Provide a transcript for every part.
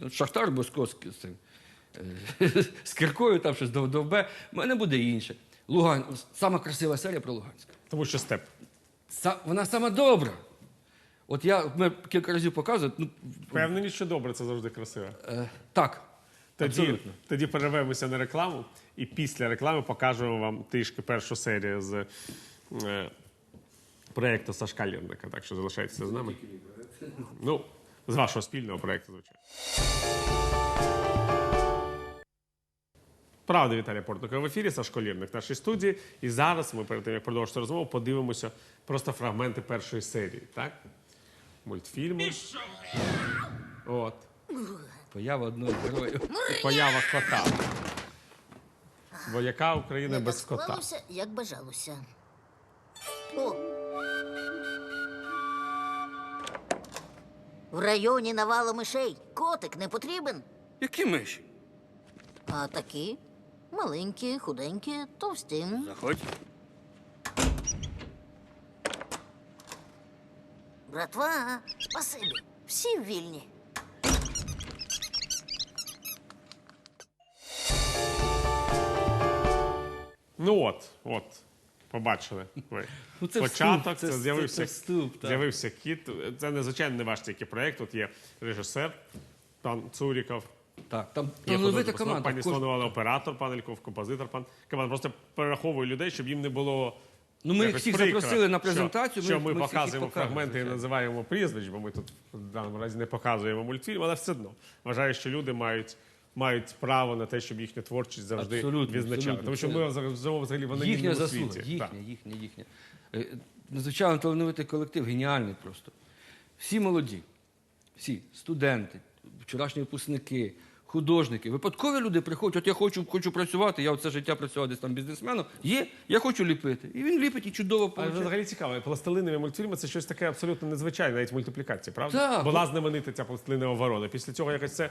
Ну, Шахтар Босковський з цим. е, З кіркою там щось довбе. У мене буде інше. Луган... Сама красива серія про Луганськ. Тому що степ. Са... Вона сама добра. От я ми кілька разів показую. Ну, Впевнені, що добре, це завжди красиво. е, так. Тоді, Абсолютно. тоді перервемося на рекламу, і після реклами покажемо вам трішки першу серію з е, проєкту Сашка Лєрника. Так що залишайтеся з нами. Ну, з вашого спільного проєкту, звичайно. Правда, Віталія Портника в ефірі, Сашко Лірник в нашій студії. І зараз ми перед тим, як продовжити розмову, подивимося просто фрагменти першої серії, так? Мультфільму. От. Поява одного героя. Поява кота. Бо яка Україна Не без кота? як бажалося. О. В районі навала мишей. Котик не потрібен. Які миші? А такі маленькі, худенькі, товсті. Заходь. Братва, спасибі. Всі вільні. Ну от, от. Побачили ви. Ну, це Початок, вступ, це, це- з'явився, це вступ, так. з'явився кіт. Це надзвичайно не ваш тільки проєкт. Тут є режисер, пан Цуріков. Так, там талановита команда. пані Кож- Слонова, оператор, пан Ельков, композитор, пан Кабан. Просто перераховую людей, щоб їм не було. Ну, ми їх якось всіх прикро, запросили на що- презентацію, Що, ми- ми, ми всіх їх показуємо покажемо, фрагменти і звичайно. називаємо прізвищ, бо ми тут в даному разі не показуємо мультфільм, але все одно вважаю, що люди мають. Мають право на те, щоб їхня творчість завжди Абсолютно, відзначали. абсолютно. Тому що ми взагалі вони Їхня заслуга, світі. їхня, Так. їхня, їхня. Е, Надзвичайно талановитий колектив, геніальний просто. Всі молоді, всі студенти, вчорашні випускники, художники. Випадкові люди приходять, от я хочу, хочу працювати, я все життя працював десь там бізнесменом. Є, я хочу ліпити. І він ліпить і чудово Але получає. взагалі цікаво, пластилинові мультфільми це щось таке абсолютно незвичайне, навіть мультиплікація, правда? Так. Була знаменита ця пластилинова ворона. Після цього якось це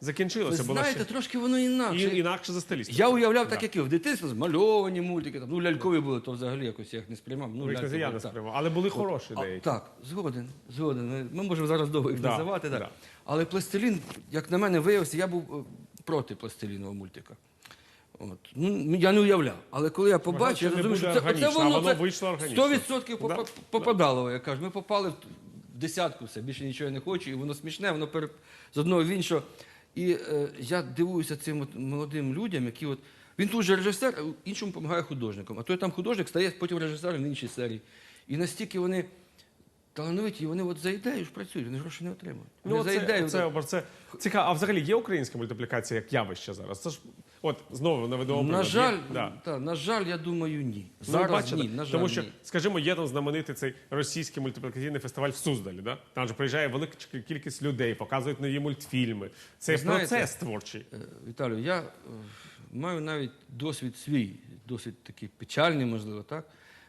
закінчилося. Було знаєте, ще... трошки воно інакше. І, інакше за стилістикою. Я уявляв так, як і в дитинстві, змальовані мультики, там, ну лялькові були, то взагалі якось я їх не сприймав. Ну, Ну, ляльки я не сприймав. Але були хороші деякі. так, згоден, згоден. Ми, можемо зараз довго їх називати. Так. Але пластилін, як на мене виявився, я був е, проти пластилінового мультика. От. Ну, я не уявляв. Але коли я побачив, я буде що це, а воно, це вийшло органічно. 100% попа- Да, попадало, я кажу. Ми попали в десятку все, більше нічого я не хочу, і воно смішне, воно пере... з одного в іншого. І е, я дивуюся цим от молодим людям, які от. Він тут же режисер, а іншому допомагає художником. А той там художник стає потім режисером в іншій серії. І настільки вони талановиті, і вони от за ідею ж працюють, вони ж гроші не отримують. Вони Ну, за це, ідею. це, це, цікаво. А взагалі є українська мультиплікація як явище зараз? Це ж, от, знову наведемо на жаль, да. та, на жаль, я думаю, ні. Ну, Зараз бачите, ні, на жаль, тому що, ні. скажімо, є там знаменитий цей російський мультиплікаційний фестиваль в Суздалі. Да? Там же приїжджає велика кількість людей, показують нові мультфільми. Це знаєте, процес творчий. Е, Віталію, я е, маю навіть досвід свій, досить такий печальний, можливо, так.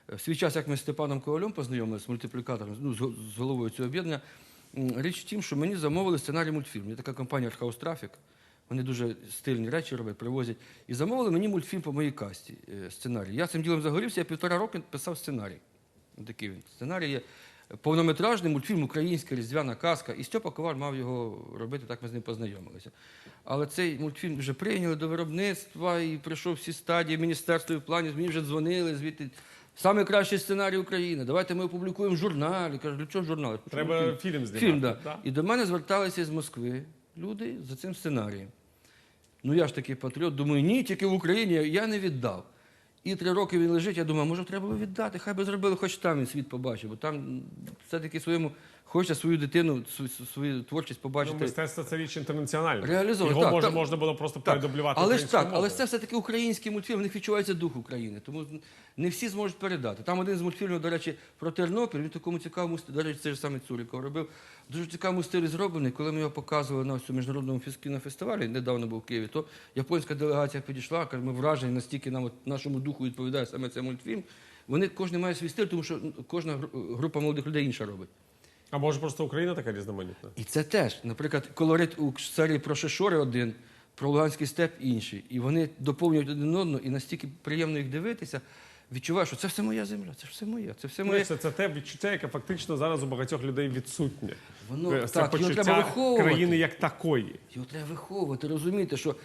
В свій час, як ми з Степаном Ковалем познайомилися з мультиплікатором, ну, з головою цього об'єднання, річ в тім, що мені замовили сценарій мультфільму. Є така компанія Arthouse Traffic, вони дуже стильні речі роблять, привозять. І замовили мені мультфільм по моїй касті, е, сценарій. Я цим ділом загорівся, я півтора року писав сценарій. Такий він. Сценарій є повнометражний мультфільм Українська різдвяна казка. І Степа Коваль мав його робити, так ми з ним познайомилися. Але цей мультфільм вже прийняли до виробництва і пройшов всі стадії міністерства і планів. Мені вже дзвонили звідти. Саме кращий сценарій України. Давайте ми опублікуємо журналі. Кажу, для чого журнал? Треба фільм знімати, Фільм, да. да. І до мене зверталися з Москви люди за цим сценарієм. Ну я ж такий патріот, думаю, ні, тільки в Україні я не віддав. І три роки він лежить, я думаю, може, треба було віддати, хай би зробили, хоч там він світ побачив, бо там все-таки своєму, хочеться свою дитину, св- свою творчість Ну, побачити. мистецтво це річ інтернаціональна. Реалізовано, Його так, може, так. можна було просто Так, передублювати. але ж так, але ж це все-таки український мультфільм, в них відчувається дух України. Тому не всі зможуть передати. Там один з мультфільмів, до речі, про Тернопіль, він в такому цікавому стилі, до речі, це ж саме Цуріков робив. Дуже цікавому стилі зроблений. Коли ми його показували на цьому міжнародному кінофестивалі, недавно був в Києві, то японська делегація підійшла, каже, ми вражені, настільки нам от, нашому духу відповідає саме цей мультфільм. Вони кожен має свій стиль, тому що ну, кожна група молодих людей інша робить. А може просто Україна така різноманітна? І це теж, наприклад, колорит у серії про Шишори один, про Луганський степ інший. І вони доповнюють один одного, і настільки приємно їх дивитися. відчуваю, що це все моя земля, це все моє, це все моє. Це, це те відчуття, яке фактично зараз у багатьох людей відсутнє. Воно- Е, це так, його треба виховувати. країни як такої. Його треба виховувати, розуміти, що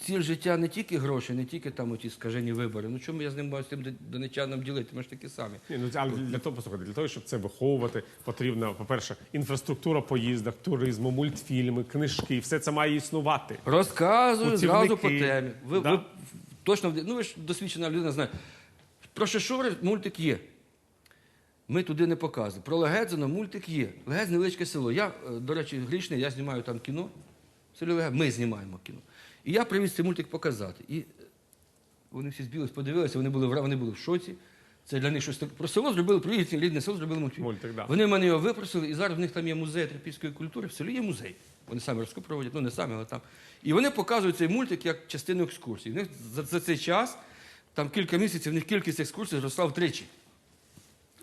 ціль життя не тільки гроші, не тільки там оті скажені вибори. Ну чому я з ним маю з тим донечанам ділити? Ми ж такі самі. Ні, ну але для того, послухайте, для того, щоб це виховувати, потрібна, по-перше, інфраструктура поїздок, туризму, мультфільми, книжки, все це має існувати. Розказую зразу по темі. Ви, да? ви точно ну ви ж досвідчена людина знає. Про Шишори мультик є. Ми туди не показуємо. Про Легедзино мультик є. Легедз невеличке село. Я, е, до речі, грішний, я знімаю там кіно. Ми знімаємо кіно. І я привіз цей мультик показати. І вони всі збілись, подивилися, вони були, вони були в шоці. Це для них щось таке. Про село зробили, про їхнє рідне село зробили мультфільм. Мультик, да. Вони мене його випросили, і зараз в них там є музей трипільської культури. В селі є музей. Вони самі розкоп проводять, ну не самі, але там. І вони показують цей мультик як частину екскурсії. В них за, за цей час, там кілька місяців, в них кількість екскурсій зросла втричі.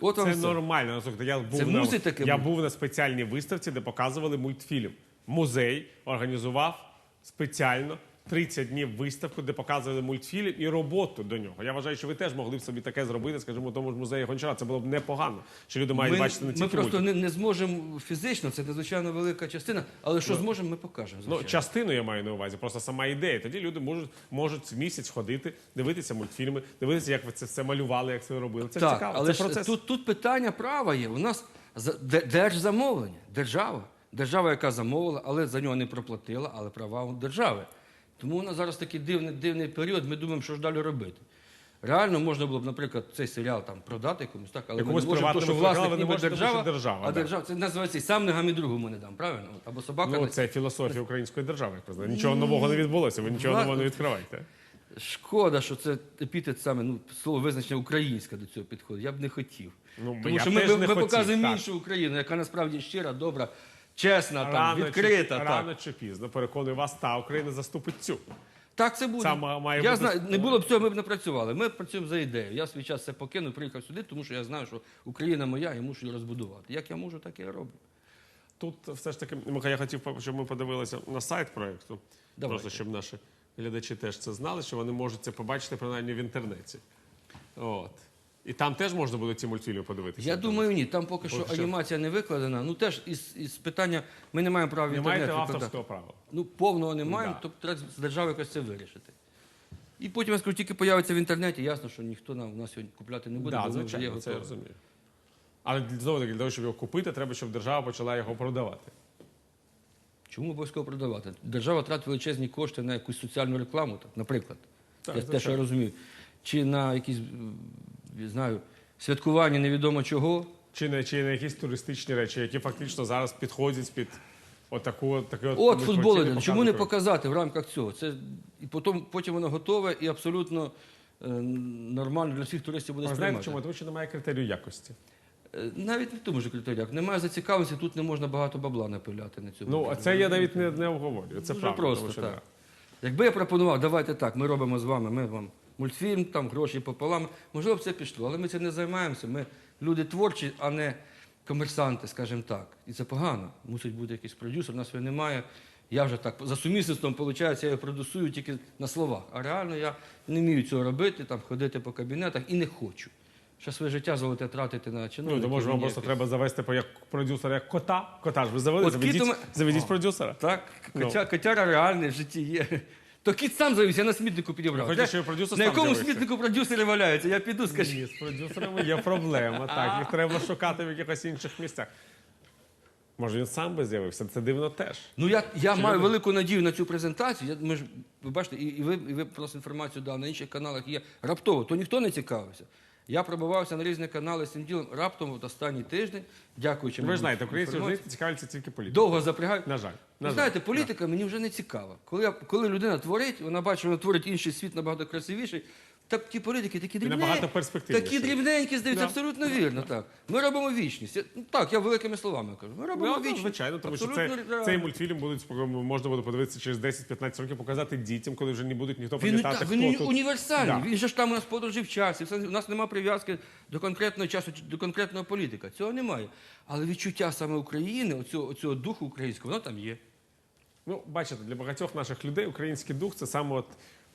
От вам Це все. нормально. Слухайте, я був Це на, таке я був на спеціальній виставці, де показували мультфільм. Музей організував спеціально 30 днів виставку, де показували мультфільм і роботу до нього. Я вважаю, що ви теж могли б собі таке зробити, скажімо, тому ж музеї Гончара. Це було б непогано. Що люди мають Ми, бачити не ми просто не, не зможемо фізично, це надзвичайно велика частина, але що зможемо, ми покажемо. Ну, частину я маю на увазі, просто сама ідея. Тоді люди можуть, можуть місяць ходити, дивитися мультфільми, дивитися, як ви це все малювали, як це робили. Це так, цікаво. але це процес. тут, тут питання права є. У нас за- де- держзамовлення, держава. Держава, яка замовила, але за нього не проплатила, але права у держави. Тому у нас зараз такий дивний, дивний період, ми думаємо, що ж далі робити. Реально можна було б, наприклад, цей серіал там продати комусь, так, але Якомусь ми не можемо, тому що власник ніби держава, держава, а да. держава, це називається сам не гамі другому не дам, правильно? От, Або собака Ну, не це філософія української держави, як ви знаєте. Нічого нового не відбулося, ви нічого Власне. нового не відкриваєте. Шкода, що це епітет саме, ну, слово визначення українська до цього підходить. Я б не хотів. Ну, Тому я що ми, теж ми, не ми хотів, показуємо так. іншу Україну, яка насправді щира, добра, чесна, там, Рано, відкрита. чи, так. рано чи пізно, переконую вас, та Україна заступить цю. Так це буде. Це має я бути- знаю, не було б цього, ми б не працювали. Ми працюємо за ідею. Я свій час це покинув, приїхав сюди, тому що я знаю, що Україна моя, я мушу її розбудувати. Як я можу, так і я роблю. Тут все ж таки, Михайло, я хотів, щоб ми подивилися на сайт проєкту. Просто щоб наші глядачі теж це знали, що вони можуть це побачити принаймні в інтернеті. От. І там теж можна буде ці мультфільми подивитися. Я думаю, ні. Там поки що Поки що. анімація не викладена. Ну теж із, із питання, ми не маємо права в не маєте викладати. авторського права. Ну, повного не маємо, да. тобто треба з держави якось це вирішити. І потім, я скажу, тільки появиться в інтернеті, ясно, що ніхто нам у нас сьогодні купляти не буде, воно вже є звичайно, це я готове. розумію. Але знову таки, для того, щоб його купити, треба, щоб держава почала його продавати. Чому обов'язково продавати? Держава тратить величезні кошти на якусь соціальну рекламу, так, наприклад. Так, Те- що я розумію. Чи на якісь, м, знаю, святкування невідомо чого. Чи на, чи на якісь туристичні речі, які фактично зараз підходять під отаку таке От ми футбол, чому не показати в рамках цього? Це, і потім, потім воно готове і абсолютно е, нормально для всіх туристів буде Ви знаєте сприймати. чому? Тому що немає критерію якості. Е, Навіть не в тому ж критеріях. Немає зацікавленості, тут не можна багато бабла напиляти на цьому. Ну, а це я навіть не, не обговорюю. Це Дуже правда. просто, тому що, так. Якби я пропонував, давайте так, ми робимо з вами, ми вам мультфільм, там гроші пополам, можливо б це пішло, але ми цим не займаємося. Ми люди творчі, а не комерсанти, скажімо так. І це погано. Мусить бути якийсь продюсер, у нас його немає. Я вже так за сумісництвом, виходить, я його продюсую тільки на словах. А реально я не вмію цього робити, там ходити по кабінетах і не хочу. Ще своє життя золоте тратити на Ну, то може вам просто треба завести по як продюсера як кота. Кота ж ви завели, заведіть, заведіть О. продюсера. Так, Ну. котя, котяра реальний в житті є. То кіт сам завівся, я на смітнику підібрав. Я хочу, Де- продюсер на сам якому смітнику продюсери валяються? Я піду, скажи. Ні, з продюсерами є проблема. Так, їх треба шукати в якихось інших місцях. Може, він сам би з'явився, це дивно теж. Ну я, я маю велику надію на цю презентацію. Я, ми ж, ви бачите, і, і ви, і ви просто інформацію дали на інших каналах є раптово, то ніхто не цікавився. Я пробивався на різні канали з цим ділом раптом от останній тиждень, дякуючи Ви ж знаєте, інформації. журналісти цікавляться тільки політикою. довго запрягають. На жаль. На Ви знаєте, політика мені вже не цікава. Коли, я, коли людина творить, вона бачить, вона творить інший світ набагато красивіший. Так ті політики такі дрібненькі. набагато перспективніші. Такі дрібненькі, здаються, Да. абсолютно вірно. Так. Ми робимо вічність. Я- ну, так, я великими словами кажу. Ми робимо Ну, ну, вічність. звичайно, тому що Абсолютно це, реально. цей мультфільм будуть спокійно- можна буде подивитися через 10-15 років, показати дітям, коли вже не будуть ніхто Він, не пам'ятати, хто він тут. універсальний. Да. Він же ж там у нас подорожі в часі. Все- У нас немає прив'язки до конкретного часу, чи до конкретного політика. Цього немає. Але відчуття саме України, оцього, оцього духу українського, воно там є. Ну, бачите, для багатьох наших людей український дух це саме от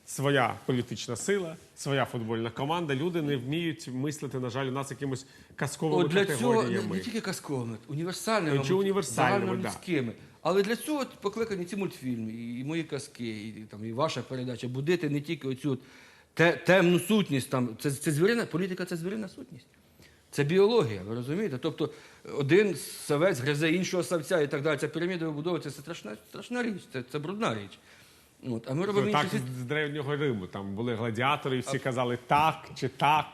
своя політична сила, своя футбольна команда. Люди не вміють мислити, на жаль, у нас якимось казковими От для цього не, категоріями. не тільки казковими, універсальними, Чи універсальними, да. загальнолюдськими. Але для цього от покликані ці мультфільми, і мої казки, і, там, і ваша передача. Будити не тільки оцю от те, темну сутність. Там, це, це звірина, політика це звірина сутність. Це біологія, ви розумієте? Тобто один савець гризе іншого савця і так далі. Ця піраміда вибудовується, це страшна, страшна річ, це, це брудна річ. От, а ми робимо Так інші з древнього Риму. Там були гладіатори, і всі казали так чи так.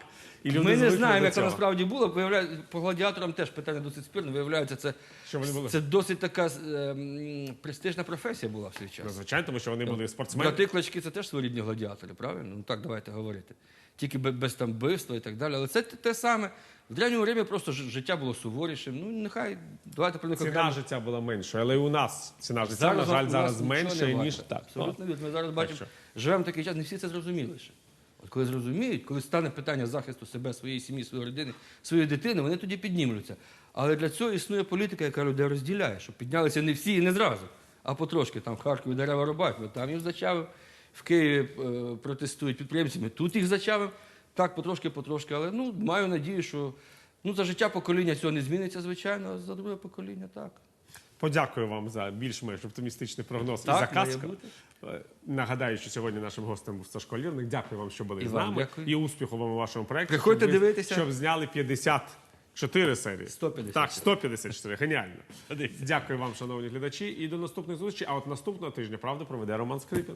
І люди Ми не знаємо, як це насправді було. Виявляє, по гладіаторам теж питання досить спірне. Виявляється, це, Що вони були? це досить така е, м, престижна професія була в свій Ну, час. Звичайно, тому що вони були спортсмени. Брати клачки це теж своєрідні гладіатори, правильно? Ну так давайте говорити. Тільки без, там вбивства і так далі. Але це те, саме. В древньому Римі просто життя було суворішим. Ну нехай давайте про них Ціна окремо. життя була меншою, але і у нас ціна життя, на жаль, зараз не ніж так. Абсолютно вірно. Ми зараз бачимо, живемо такий час, не всі це зрозуміли ще. От коли зрозуміють, коли стане питання захисту себе, своєї сім'ї, своєї родини, своєї дитини, вони тоді піднімуться. Але для цього існує політика, яка людей розділяє, щоб піднялися не всі і не зразу, а потрошки. Там в Харкові дерева рубають, ми там їх зачавив, в Києві е, протестують підприємці, ми тут їх зачавив. Так, потрошки, потрошки. Але ну, маю надію, що ну, за життя покоління цього не зміниться, звичайно, а за друге покоління так. Подякую вам за більш-менш оптимістичний прогноз Так, і за має казку. бути. Е, Нагадаю, що сьогодні нашим гостем був Сашко Лірник. Дякую вам, що були І з нами. дякую. І успіху вам у вашому проєкті. Приходьте щоб ви- дивитися. Щоб зняли 54 серії. 154. Так, 154. Геніально. Дякую вам, шановні глядачі. І до наступних зустрічей. А от наступного тижня, правда, проведе Роман Скрипін.